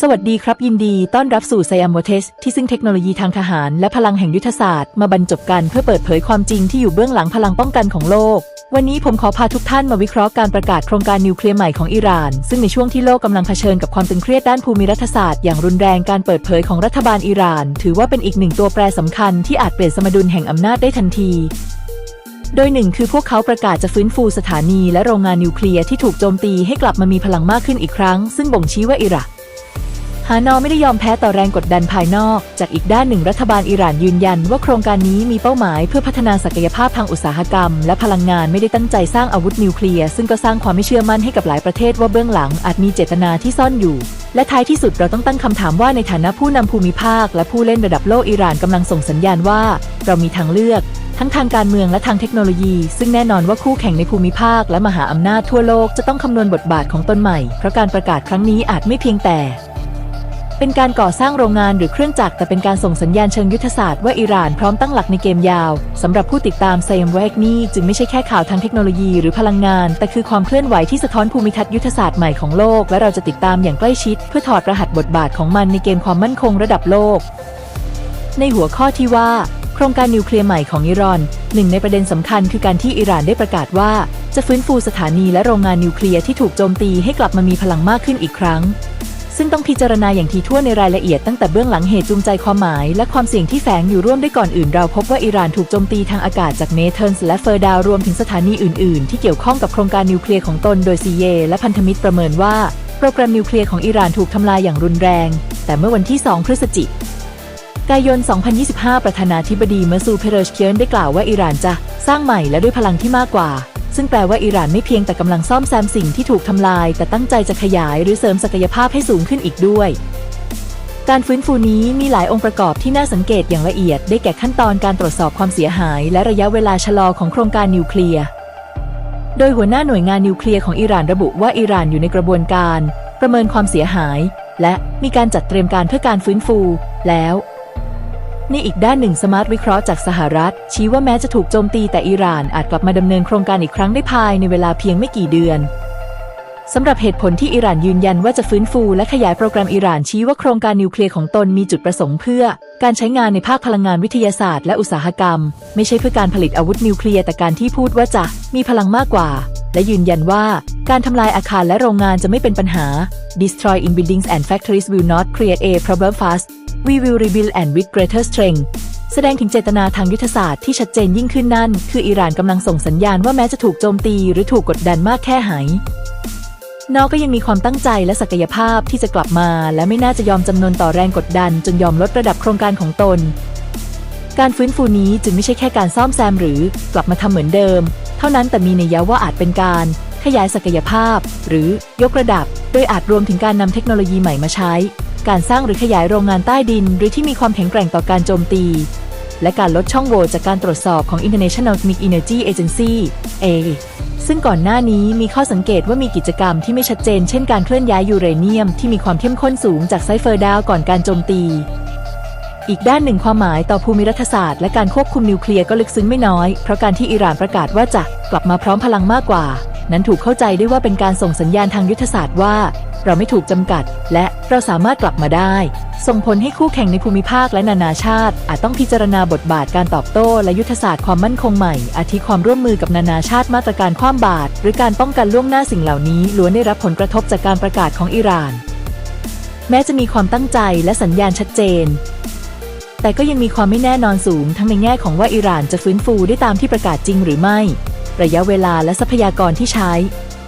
สวัสดีครับยินดีต้อนรับสู่ไซ a มโ t เทสที่ซึ่งเทคโนโลยีทางทหารและพลังแห่งยุทธศาสตร์มาบรรจบกันเพื่อเปิดเผยความจริงที่อยู่เบื้องหลังพลังป้องกันของโลก วันนี้ผมขอพาทุกท่านมาวิเคราะห์การประกาศโครงการนิวเคลียร์ใหม่ของอิหร่าน ซึ่งในช่วงที่โลกกำลังเผชิญกับความตึงเครียดด้านภูมิรัฐศาสตร์อย่างรุนแรงการเปิดเผยของรัฐบาลอิหร่าน ถือว่าเป็นอีกหนึ่งตัวแปรสำคัญที่อาจเปลี่ยนสมดุลแห่งอำนาจได้ทันทีโดยหนึ่งคือพวกเขาประกาศจะฟื้นฟูสถานีและโรงงานนิวเคลียร์ที่ถูกโจมตีให้กลับมามีพลังมากขึ้นอีกครั้ง ซึ่งบ่งชี้ว่าอิหร่าน ฮานอไม่ได้ยอมแพ้ต่อแรงกดดันภายนอก จากอีกด้านหนึ่งรัฐบาลอิหร่านยืนยันว่าโครงการนี้มีเป้าหมายเพื่อพัฒนาศักยภาพทางอุตสาหกรรม และพลังงานไม่ได้ตั้งใจสร้างอาวุธนิวเคลียร์ซึ่งก็สร้างความไม่เชื่อมั่นให้กับหลายประเทศว่าเบื้องหลังอาจมีเจตนาที่ซ่อนอยู่ และท้ายที่สุดเราต้องตั้งคำถามว่าในฐานะผู้นำภูมิภาค และผู้เล่นระดับโลกอิหร่านกำลังส่งสัญญาณว่า เรามีทางเลือกทั้งทางการเมืองและทางเทคโนโลยี ซึ่งแน่นอนว่าคู่แข่งในภูมิภาค และมหาอำนาจทั่วโลกจะต้องคำนวณบทบาทของตนใหม่ เพราะการประกาศครั้งนี้อาจไม่เพียงแต่ เป็นการก่อสร้างโรงงานหรือเครื่องจักรแต่เป็นการส่งสัญญาณเชิงยุทธศาสตร์ว่าอิหร่านพร้อมตั้งหลักในเกมยาวสำหรับผู้ติดตามไซมแวกนี่จึงไม่ใช่แค่ข่าวทางเทคโนโลยีหรือพลังงาน แต่คือความเคลื่อนไหวที่สะท้อนภูมิทัศน์ยุทธศาสตร์ใหม่ของโลกและเราจะติดตามอย่างใกล้ชิด เพื่อถอดรหัสบทบาทของมันในเกมความมั่นคงระดับโลก ในหัวข้อที่ว่า โครงการนิวเคลียร์ใหม่ของอิหร่านหนึ่งในประเด็นสำคัญคือการที่อิหร่านได้ประกาศว่า จะฟื้นฟูสถานีและโรงงานนิวเคลียร์ที่ถูกโจมตีให้กลับมามีพลังมากขึ้นอีกครั้ง ซึ่งต้องพิจารณาอย่างถี่ถ้วนในรายละเอียดตั้งแต่เบื้องหลังเหตุจูงใจความหมาย และความเสี่ยงที่แฝงอยู่ร่วมด้วยก่อนอื่นเราพบว่าอิหร่านถูกโจมตีทางอากาศจากเมเทิร์นและเฟอร์ดาวรวมถึงสถานีอื่น ๆ ที่เกี่ยวข้องกับโครงการนิวเคลียร์ของตนโดยซีเย และพันธมิตรประเมินว่า โปรแกรมนิวเคลียร์ของอิหร่านถูกทำลายอย่างรุนแรง แต่เมื่อวันที่ 2 พฤศจิกายน 2025 ประธานาธิบดีเมซูเพเรชเคียนได้กล่าวว่าอิหร่านจะสร้างใหม่และด้วยพลังที่มากกว่า ซึ่งแปลว่าอิหร่านไม่เพียงแต่กำลังซ่อมแซมสิ่งที่ถูกทำลาย แต่ตั้งใจจะขยายหรือเสริมศักยภาพให้สูงขึ้นอีกด้วย การฟื้นฟูนี้มีหลายองค์ประกอบที่น่าสังเกตอย่างละเอียด ได้แก่ขั้นตอนการตรวจสอบความเสียหาย และระยะเวลาชะลอของโครงการนิวเคลียร์ โดยหัวหน้าหน่วยงานนิวเคลียร์ของอิหร่านระบุว่าอิหร่านอยู่ในกระบวนการ ประเมินความเสียหาย และมีการจัดเตรียมการเพื่อการฟื้นฟู แล้ว ในอีกด้านหนึ่งสมาร์ทวิเคราะห์จากสหรัฐ ชี้ว่าแม้จะถูกโจมตีแต่อิหร่านอาจกลับมาดำเนินโครงการอีกครั้งได้ภายในเวลาเพียงไม่กี่เดือนสำหรับเหตุผลที่อิหร่านยืนยันว่าจะฟื้นฟูและขยายโปรแกรมอิหร่านชี้ว่าโครงการนิวเคลียร์ของตนมีจุดประสงค์เพื่อ การใช้งานในภาคพลังงานวิทยาศาสตร์และอุตสาหกรรม ไม่ใช่เพื่อการผลิตอาวุธนิวเคลียร์แต่การที่พูดว่าจะมีพลังมากกว่า และยืนยันว่าการทำลายอาคารและโรงงานจะไม่เป็นปัญหา destroying buildings and factories will not create a problem fast we will rebuild and with greater strength แสดงถึงเจตนาทางยุทธศาสตร์ที่ชัดเจนยิ่งขึ้นนั่น คืออิหร่านกำลังส่งสัญญาณว่าแม้จะถูกโจมตีหรือถูกกดดันมากแค่ไหนนอก็ยังมีความตั้งใจและศักยภาพที่จะกลับมา และไม่น่าจะยอมจำนนต่อแรงกดดัน จนยอมลดระดับโครงการของตน การฟื้นฟูนี้จึงไม่ใช่แค่การซ่อมแซมหรือกลับมาทำเหมือนเดิม เท่านั้นแต่มีนัยยะว่าอาจเป็นการ ขยายศักยภาพ หรือยกระดับ โดยอาจรวมถึงการนำเทคโนโลยีใหม่มาใช้ การสร้างหรือขยายโรงงานใต้ดิน หรือที่มีความแข็งแกร่งต่อการโจมตี และการลดช่องโหว่จากการตรวจสอบของ International Atomic Energy Agency A ซึ่งก่อนหน้านี้มีข้อสังเกตว่ามีกิจกรรมที่ไม่ชัดเจน เช่นการเคลื่อนย้ายยูเรเนียมที่มีความเข้มข้นสูงจากไซเฟอร์ดาวก่อนการโจมตี อีกด้านหนึ่งความหมายต่อภูมิรัฐศาสตร์และการควบคุมนิวเคลียร์ก็ลึกซึ้งไม่น้อย เพราะการที่อิหร่านประกาศว่าจะกลับมาพร้อมพลังมากกว่า นั้นถูกเข้าใจได้ว่าเป็นการส่งสัญญาณทางยุทธศาสตร์ว่า เราไม่ถูกจำกัด และเราสามารถกลับมาได้ ส่งผลให้คู่แข่งในภูมิภาคและนานาชาติ อาจต้องพิจารณาบทบาทการตอบโต้และยุทธศาสตร์ความมั่นคงใหม่ อาทิความร่วมมือกับนานาชาติมาตรการคว่ำบาตรหรือการป้องกันล่วงหน้าสิ่งเหล่านี้ล้วนได้รับผลกระทบจากการประกาศของอิหร่าน แม้จะมีความตั้งใจและสัญญาณชัดเจนแต่ก็ยังมีความไม่แน่นอนสูงทั้งในแง่ของว่าอิหร่านจะฟื้นฟูได้ตามที่ประกาศจริงหรือไม่ ระยะเวลาและทรัพยากรที่ใช้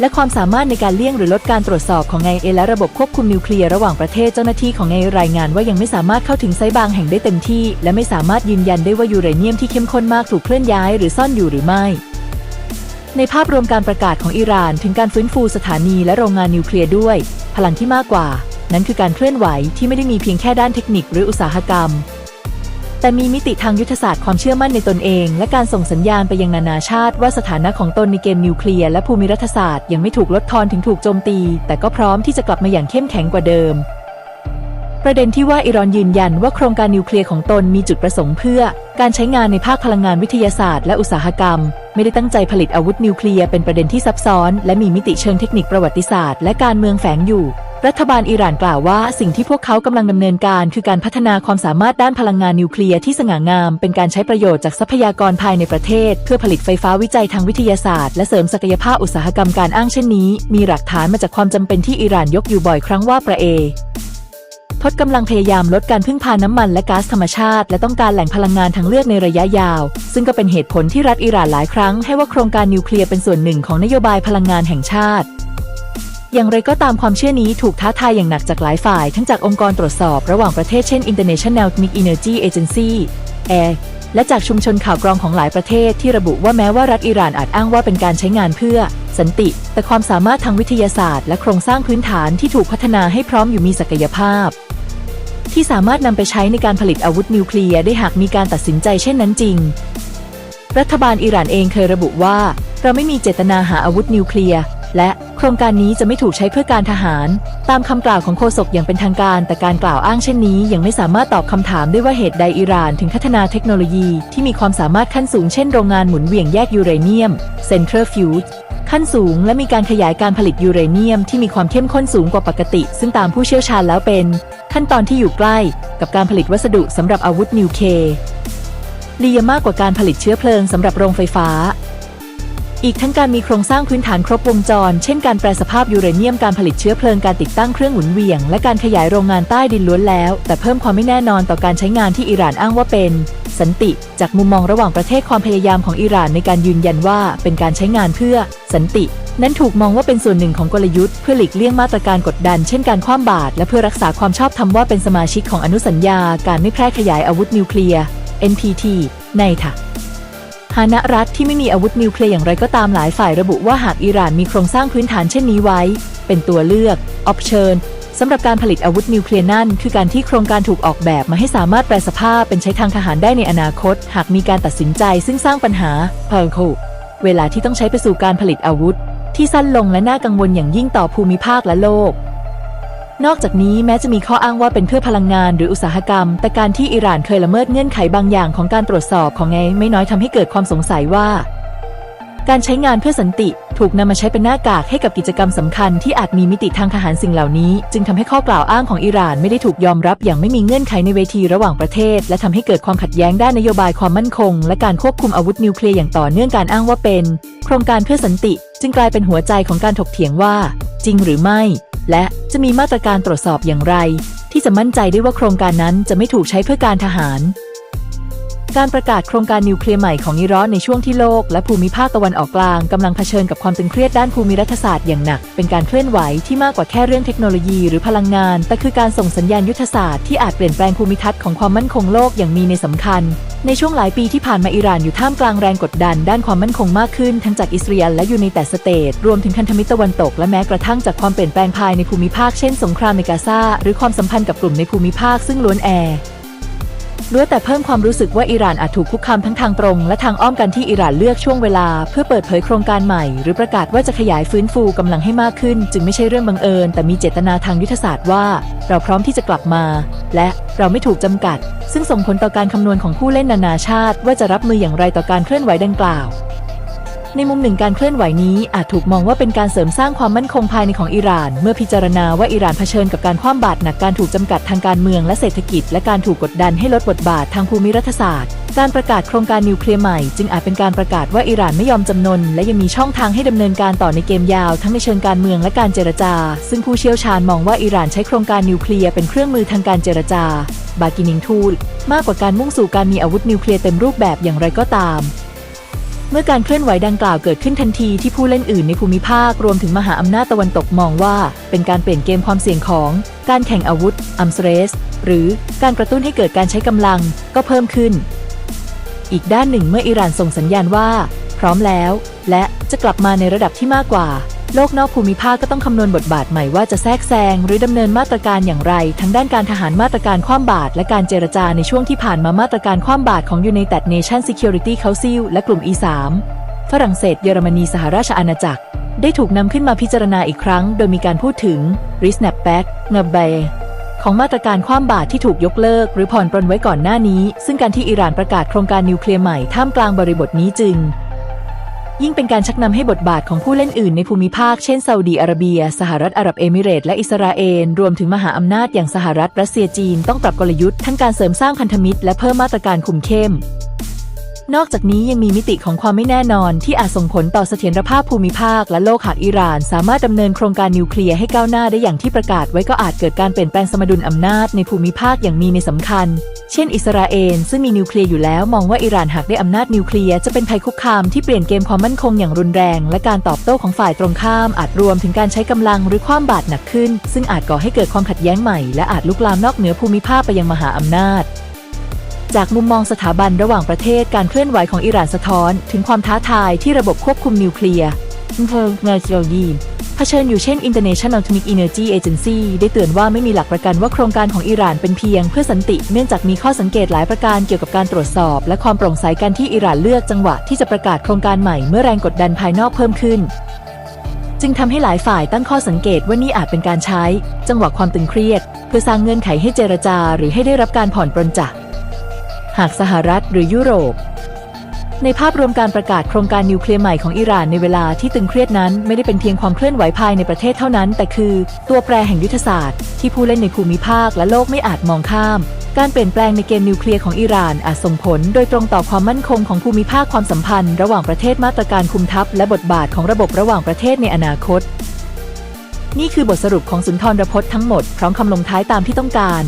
และความสามารถในการเลี่ยงหรือลดการตรวจสอบของไงเอและระบบควบคุมนิวเคลียร์ระหว่างประเทศเจ้าหน้าที่ของไงรายงานว่ายังไม่สามารถเข้าถึงไซต์บางแห่งได้เต็มที่ และไม่สามารถยืนยันได้ว่ายูเรเนียมที่เข้มข้นมากถูกเคลื่อนย้ายหรือซ่อนอยู่หรือไม่ในภาพรวมการประกาศของอิหร่านถึงการฟื้นฟูสถานีและโรงงานนิวเคลียร์ด้วย พลังที่มากกว่า นั้นคือการเคลื่อนไหวที่ไม่ได้มีเพียงแค่ด้านเทคนิคหรืออุตสาหกรรม แต่มีมิติทางยุทธศาสตร์ความเชื่อมั่นในตนเอง และการส่งสัญญาณไปยังนานาชาติ ว่าสถานะของตนในเกมนิวเคลียร์และภูมิรัฐศาสตร์ยังไม่ถูกลดทอนถึงถูกโจมตี แต่ก็พร้อมที่จะกลับมาอย่างเข้มแข็งกว่าเดิม ประเด็นที่ว่าอิร่านยืนยันว่าโครงการนิวเคลียร์ของตนมีจุดประสงค์เพื่อ การใช้งานในภาคพลังงานวิทยาศาสตร์และอุตสาหกรรม ไม่ได้ตั้งใจผลิตอาวุธนิวเคลียร์เป็นประเด็นที่ซับซ้อน และมีมิติเชิงเทคนิคประวัติศาสตร์ และการเมืองแฝงอยู่ รัฐบาลอิหร่านกล่าวว่าสิ่งที่พวกเขากำลังดำเนินการ คือการพัฒนาความสามารถด้านพลังงานนิวเคลียร์ที่สง่างาม เป็นการใช้ประโยชน์จากทรัพยากรภายในประเทศ เพื่อผลิตไฟฟ้าวิจัยทางวิทยาศาสตร์และเสริมศักยภาพอุตสาหกรรมการอ้างเช่นนี้ มีหลักฐานมาจากความจำเป็นที่อิหร่านยกอยู่บ่อยครั้งว่าประเอทดกำลังพยายามลดการพึ่งพาน้ำมันและก๊าซธรรมชาติ และต้องการแหล่งพลังงานทางเลือกในระยะยาว ซึ่งก็เป็นเหตุผลที่รัฐอิหร่านหลายครั้งให้ว่าโครงการนิวเคลียร์เป็นส่วนหนึ่งของนโยบายพลังงานแห่งชาติ อย่างไรก็ตามความเชื่อนี้ถูกท้าทายอย่างหนักจากหลายฝ่าย ทั้งจากองค์กรตรวจสอบระหว่างประเทศเช่น International Atomic Energy Agency AIR และจากชุมชนข่าวกรองของหลายประเทศที่ระบุว่าแม้ว่ารัฐอิหร่านอาจอ้างว่าเป็นการใช้งานเพื่อ สันติ แต่ความสามารถทางวิทยาศาสตร์และโครงสร้างพื้นฐานที่ถูกพัฒนาให้พร้อมอยู่มีศักยภาพ ที่สามารถนำไปใช้ในการผลิตอาวุธนิวเคลียร์ได้หากมีการตัดสินใจเช่นนั้นจริง รัฐบาลอิหร่านเองเคยระบุว่า เราไม่มีเจตนาหาอาวุธนิวเคลียร์ และโครงการนี้จะไม่ถูกใช้เพื่อการทหาร ตามคำกล่าวของโฆษกอย่างเป็นทางการ แต่การกล่าวอ้างเช่นนี้ ยังไม่สามารถตอบคำถามได้ว่าเหตุใดอิหร่านถึงพัฒนาเทคโนโลยีที่มีความสามารถขั้นสูงเช่นโรงงานหมุนเวียงแยกยูเรเนียม Centrifuge ขั้นสูงและมีการขยายการผลิตยูเรเนียมที่มีความเข้มข้นสูงกว่าปกติ ซึ่งตามผู้เชี่ยวชาญแล้วเป็น ขั้นตอนที่อยู่ใกล้ กับการผลิตวัสดุสำหรับอาวุธนิวเคลียร์ลียมากกว่าการผลิตเชื้อเพลิงสำหรับโรงไฟฟ้า อีกทั้งการมีโครงสร้างพื้นฐานครบวงจร เช่นการแปรสภาพยูเรเนียมการผลิตเชื้อเพลิงการติดตั้งเครื่องหมุนเวียง และการขยายโรงงานใต้ดินล้วนแล้ว แต่เพิ่มความไม่แน่นอนต่อการใช้งานที่อิหร่านอ้างว่าเป็น สันติ จากมุมมองระหว่างประเทศความพยายามของอิหร่านในการยืนยันว่าเป็นการใช้งานเพื่อ สันติ นั้นถูกมองว่าเป็นส่วนหนึ่งของกลยุทธ์เพื่อหลีกเลี่ยงมาตรการกดดัน เช่นการคว่ำบาตรและเพื่อรักษาความชอบธรรมว่าเป็นสมาชิกของอนุสัญญา การไม่แพร่ขยายอาวุธนิวเคลียร์ NPT ในค่ะ ฐานะรัฐที่ไม่มีอาวุธนิวเคลียร์อย่างไรก็ตามหลายฝ่ายระบุว่าหากอิหร่านมีโครงสร้างพื้นฐานเช่นนี้ไว้ เป็นตัวเลือก ออปเชิญสำหรับการผลิตอาวุธนิวเคลียร์นั่น คือการที่โครงการถูกออกแบบมาให้สามารถแปลสภาพเป็นใช้ทางทหารได้ในอนาคต หากมีการตัดสินใจซึ่งสร้างปัญหาเพิร์คเวลาที่ต้องใช้ไปสู่การผลิตอาวุธ ที่สั้นลงและน่ากังวลอย่างยิ่งต่อภูมิภาคและโลก นอกจากนี้แม้จะมีข้ออ้างว่าเป็นเพื่อพลังงานหรืออุตสาหกรรม แต่การที่อิหร่านเคยละเมิดเงื่อนไขบางอย่างของการตรวจสอบของไงไม่น้อยทำให้เกิดความสงสัยว่า การใช้งานเพื่อสันติ ถูกนำมาใช้เป็นหน้ากากให้กับกิจกรรมสำคัญที่อาจมีมิติทางทหารสิ่งเหล่านี้ จึงทำให้ข้อกล่าวอ้างของอิหร่านไม่ได้ถูกยอมรับอย่างไม่มีเงื่อนไขในเวทีระหว่างประเทศ และทำให้เกิดความขัดแย้งด้านนโยบายความมั่นคง และการควบคุมอาวุธนิวเคลียร์อย่างต่อเนื่องการอ้างว่าเป็น โครงการเพื่อสันติ จึงกลายเป็นหัวใจของการถกเถียงว่า จริงหรือไม่ และจะมีมาตรการตรวจสอบอย่างไร ที่จะมั่นใจได้ว่าโครงการนั้นจะไม่ถูกใช้เพื่อการทหาร การประกาศโครงการนิวเคลียร์ใหม่ของอิรักในช่วงที่โลก และภูมิภาคตะวันออกกลางกำลังเผชิญกับความตึงเครียดด้านภูมิรัฐศาสตร์อย่างหนัก เป็นการเคลื่อนไหวที่มากกว่าแค่เรื่องเทคโนโลยีหรือพลังงาน แต่คือการส่งสัญญาณยุทธศาสตร์ที่อาจเปลี่ยนแปลงภูมิทัศน์ของความมั่นคงโลกอย่างมีในสำคัญ ในช่วงหลายปีที่ผ่านมาอิหร่านอยู่ท่ามกลางแรงกดดัน ด้านความมั่นคงมากขึ้นทั้งจากอิสราเอลและยูไนเต็ดสเตทรวมถึงพันธมิตรตะวันตก และแม้กระทั่งจากความเปลี่ยนแปลงภายในภูมิภาคเช่น สงครามในกาซาหรือความสัมพันธ์กับกลุ่มในภูมิภาคซึ่งล้วนแอ ล้วนแต่เพิ่มความรู้สึกว่าอิหร่านอาจถูกคุกคามทั้งทางตรงและทางอ้อมกันที่อิหร่านเลือกช่วงเวลา เพื่อเปิดเผยโครงการใหม่ หรือประกาศว่าจะขยายฟื้นฟูกำลังให้มากขึ้น จึงไม่ใช่เรื่องบังเอิญ แต่มีเจตนาทางยุทธศาสตร์ว่า เราพร้อมที่จะกลับมา และเราไม่ถูกจำกัด ซึ่งส่งผลต่อการคำนวณของผู้เล่นนานาชาติ ว่าจะรับมืออย่างไรต่อการเคลื่อนไหวดังกล่าว ในมุมหนึ่งการเคลื่อนไหวนี้อาจถูกมองว่าเป็นการเสริมสร้างความมั่นคงภายในของอิหร่าน เมื่อพิจารณาว่าอิหร่านเผชิญกับการคว่ำบาตรหนักการถูกจำกัดทางการเมืองและเศรษฐกิจ และการถูกกดดันให้ลดบทบาททางภูมิรัฐศาสตร์ การประกาศโครงการนิวเคลียร์ใหม่ จึงอาจเป็นการประกาศว่าอิหร่านไม่ยอมจำนน และยังมีช่องทางให้ดำเนินการต่อในเกมยาว ทั้งในเชิงการเมืองและการเจรจา ซึ่งผู้เชี่ยวชาญมองว่าอิหร่านใช้โครงการนิวเคลียร์เป็นเครื่องมือทางการเจรจาบากินิงทูลมากกว่าการมุ่งสู่การมีอาวุธนิวเคลียร์เต็มรูปแบบอย่างไรก็ตาม เมื่อการเคลื่อนไหวดังกล่าวเกิดขึ้นทันทีที่ผู้เล่นอื่นในภูมิภาครวมถึงมหาอำนาจตะวันตกมองว่า เป็นการเปลี่ยนเกมความเสี่ยงของ การแข่งอาวุธอัมสเรส หรือการกระตุ้นให้เกิดการใช้กำลังก็เพิ่มขึ้น อีกด้านหนึ่งเมื่ออิหร่านส่งสัญญาณว่า พร้อมแล้ว และจะกลับมาในระดับที่มากกว่า โลกนอกภูมิภาคก็ต้องคำนวณบทบาทใหม่ว่าจะแทรกแซงหรือดำเนินมาตรการอย่างไร ทั้งด้านการทหารมาตรการคว่ำบาตรและการเจรจาในช่วงที่ผ่านมามาตรการคว่ำบาตรของ United Nations Security Council และกลุ่ม E3 ฝรั่งเศสเยอรมนีสหราชอาณาจักร ได้ถูกนำขึ้นมาพิจารณาอีกครั้ง โดยมีการพูดถึง r e snapback เงบเบของมาตรการคว่ำบาตรที่ถูกยกเลิก หรือผ่อนปรนไว้ก่อนหน้านี้ ซึ่งการที่อิหร่านประกาศโครงการนิวเคลียร์ใหม่ท่ามกลางบริบทนี้จึง ยิ่งเป็นการชักนำให้บทบาทของผู้เล่นอื่นในภูมิภาค เช่นซาอุดีอาระเบีย สหรัฐอาหรับเอมิเรตส์และอิสราเอล รวมถึงมหาอำนาจอย่างสหรัฐรัสเซียจีน ต้องปรับกลยุทธ์ทั้งการเสริมสร้างพันธมิตรและเพิ่มมาตรการคุมเข้ม นอกจากนี้ยังมีมิติของความไม่แน่นอนที่อาจส่งผลต่อเสถียรภาพภูมิภาคและโลกหากอิหร่าน สามารถดำเนินโครงการนิวเคลียร์ให้ก้าวหน้าได้อย่างที่ประกาศไว้ก็อาจเกิดการเปลี่ยนแปลงสมดุลอำนาจในภูมิภาคอย่างมีในสำคัญ เช่น อิสราเอลซึ่งมีนิวเคลียร์อยู่แล้วมองว่าอิหร่านหากได้อำนาจนิวเคลียร์จะเป็นภัยคุกคามที่เปลี่ยนเกมความมั่นคงอย่างรุนแรง และการตอบโต้ของฝ่ายตรงข้ามอาจรวมถึงการใช้กำลังหรือความบาดหนักขึ้น ซึ่งอาจก่อให้เกิดความขัดแย้งใหม่และอาจลุกลามนอกเหนือภูมิภาคไปยังมหาอำนาจ จากมุมมองสถาบันระหว่างประเทศการเคลื่อนไหวของอิหร่านสะท้อน ถึงความท้าทายที่ระบบควบคุมนิวเคลียร์เพิ่มเงเจอยีเผชิญอยู่เช่น International Atomic Energy Agency ได้เตือนว่าไม่มีหลักประกันว่าโครงการของอิหร่านเป็นเพียงเพื่อสันติ เนื่องจากมีข้อสังเกตหลายประการเกี่ยวกับการตรวจสอบ และความโปร่งใสการที่อิหร่านเลือกจังหวะที่จะประกาศโครงการใหม่เมื่อแรงกดดันภายนอกเพิ่มขึ้น จึงทำให้หลายฝ่ายตั้งข้อสังเกตว่านี่อาจเป็นการใช้ จังหวะความตึงเครียด เพื่อสร้างเงื่อนไขให้เจรจา หรือให้ได้รับการผ่อนปรนจาก หากสหรัฐหรือยุโรป ในภาพรวมการประกาศโครงการนิวเคลียร์ใหม่ของอิหร่านในเวลาที่ตึงเครียดนั้น ไม่ได้เป็นเพียงความเคลื่อนไหวภายในประเทศเท่านั้น แต่คือตัวแปรแห่งยุทธศาสตร์ ที่ผู้เล่นในภูมิภาคและโลกไม่อาจมองข้ามการเปลี่ยนแปลงในเกมนิวเคลียร์ของอิหร่านอาจส่งผลโดยตรงต่อความมั่นคงของภูมิภาคความสัมพันธ์ ระหว่างประเทศมาตรการคุมทัพ และบทบาทของระบบระหว่างประเทศในอนาคต นี่คือบทสรุปของสุนทรพจน์ทั้งหมด พร้อมคำลงท้ายตามที่ต้องการ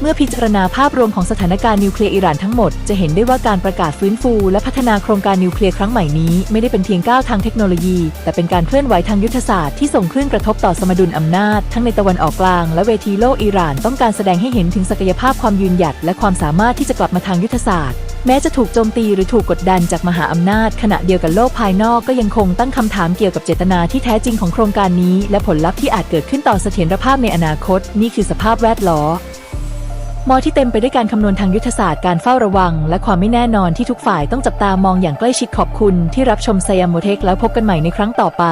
เมื่อพิจารณาภาพรวมของสถานการณ์นิวเคลียร์อิหร่านทั้งหมด จะเห็นได้ว่าการประกาศฟื้นฟู และพัฒนาโครงการนิวเคลียร์ครั้งใหม่นี้ไม่ได้เป็นเพียงก้าวทางเทคโนโลยี แต่เป็นการเคลื่อนไหวทางยุทธศาสตร์ที่ส่งคลื่นกระทบต่อสมดุลอำนาจ ทั้งในตะวันออกกลางและเวทีโลกอิหร่านต้องการแสดงให้เห็นถึงศักยภาพความยืนหยัด และความสามารถที่จะกลับมาทางยุทธศาสตร์แม้จะถูกโจมตีหรือถูกกดดันจากมหาอำนาจ ขณะเดียวกันโลกภายนอกก็ยังคงตั้งคำถามเกี่ยวกับเจตนาที่แท้จริงของโครงการนี้ และผลลัพธ์ที่อาจเกิดขึ้นต่อเสถียรภาพในอนาคต นี่คือสภาพแวดล้อ มอที่เต็มไปด้วยการคำนวณทางยุทธศาสตร์การเฝ้าระวัง และความไม่แน่นอนที่ทุกฝ่ายต้องจับตามองอย่างใกล้ชิดขอบคุณที่รับชมไซยามโมเทคแล้วพบกันใหม่ในครั้งต่อไป